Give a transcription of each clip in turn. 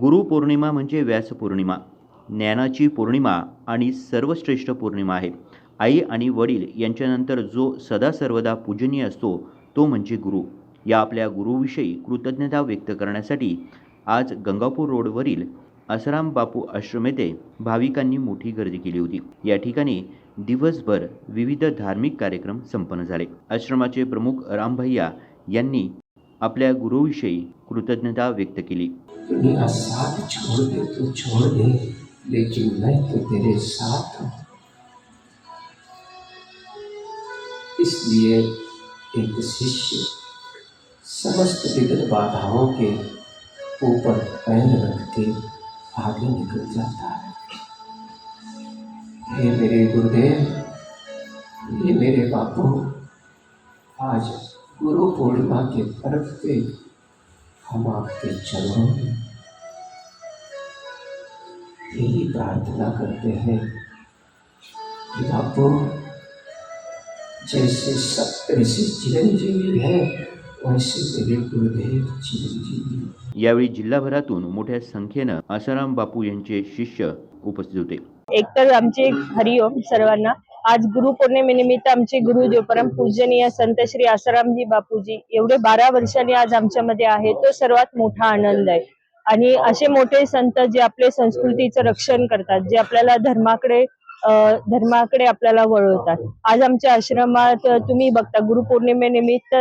गुरुपौर्णिमा म्हणजे व्यास पौर्णिमा ज्ञानाची पौर्णिमा आणि सर्वश्रेष्ठ पौर्णिमा आहे. आई आणि वडील यांच्यानंतर जो सदा सर्वदा पूजनीय असतो तो म्हणजे गुरु. या आपल्या गुरुविषयी कृतज्ञता व्यक्त करण्यासाठी आज गंगापूर रोडवरील आसाराम बापू आश्रम येथे भाविकांनी मोठी गर्दी केली होती. या ठिकाणी दिवसभर विविध धार्मिक कार्यक्रम संपन्न झाले. आश्रमाचे प्रमुख रामभैया यांनी आपल्या गुरुविषयी कृतज्ञता व्यक्त केली. तो हूँ. इसलिए एक शिष्य समस्त विघ्न बाधाओं के ऊपर पैर रख के आगे निकल जाता है। हे मेरे गुरुदेव, ये मेरे बापू, आज गुरु पूर्णिमा के पर्व पे हम आपके चरणों में यही प्रार्थना करते हैं कि बापू जैसे सप्त ऋषि चिरंजीवी है वैसे मेरे गुरुदेव चिरंजीवी यावेळी जिल्हाभरातून मोठ्या संख्येनं आसाराम बापू यांचे शिष्य उपस्थित होते. एकतर आमचे हरिओम सर्वांना. आज गुरुपौर्णिमेनिमित्त आमचे गुरुदेव परम पूजनीय संत श्री आसारामजी बापूजी एवढे बारा वर्षांनी आज आमच्यामध्ये आहे तो सर्वात मोठा आनंद आहे. आणि असे मोठे संत जे आपले संस्कृतीचं रक्षण करतात जे आपल्याला धर्माकडे धर्माकडे आपल्याला वळवतात. आज आमच्या आश्रमात तुम्ही बघता गुरुपौर्णिमेनिमित्त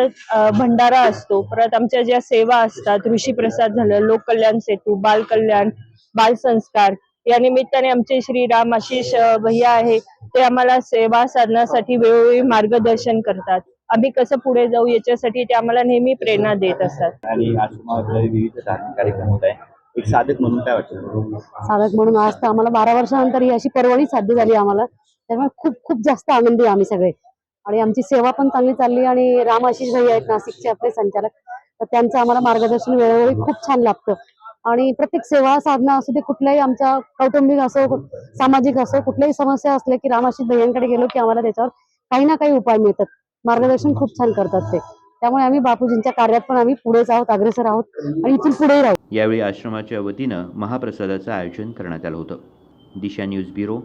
भंडारा असतो परत आमच्या ज्या सेवा असतात ऋषी प्रसाद झालं लोककल्याण सेतू बालकल्याण बालसंस्कार या निमित्ताने आमचे श्री राम आशिष भैया आहे ते आम्हाला सेवा साधण्यासाठी वेळोवेळी मार्गदर्शन करतात. आम्ही कसं पुढे जाऊ याच्यासाठी ते आम्हाला नेहमी प्रेरणा देत असतात. आणि विविध धार्मिक कार्यक्रम होत आहे एक साधक म्हणून काय वाटतं? साधक म्हणून आज तर आम्हाला बारा वर्षानंतर ही अशी पर्वणी साध्य झाली आम्हाला. त्यामुळे खूप खूप जास्त आनंदी आहे आम्ही सगळे. आणि आमची सेवा पण चांगली चालली आणि राम आशिष भाई आहेत नाशिकचे आपले संचालक. तर त्यांचं आम्हाला मार्गदर्शन वेळोवेळी खूप छान लागतं आणि प्रत्येक सेवा साधना असू दे कुठल्याही आमच्या कौटुंबिक असो सामाजिक असो कुठल्याही समस्या असल्या की रामाशी भैयांकडे गेलो की आम्हाला त्याच्यावर काही ना काही उपाय मिळतात. मार्गदर्शन खूप छान करतात ते. त्यामुळे आम्ही बापूजींच्या कार्यात पण आम्ही पुढेच आहोत अग्रेसर आहोत आणि इथून पुढेही राहू. यावेळी आश्रमाच्या वतीनं महाप्रसादाचं आयोजन करण्यात आलं होतं. दिशा न्यूज ब्युरो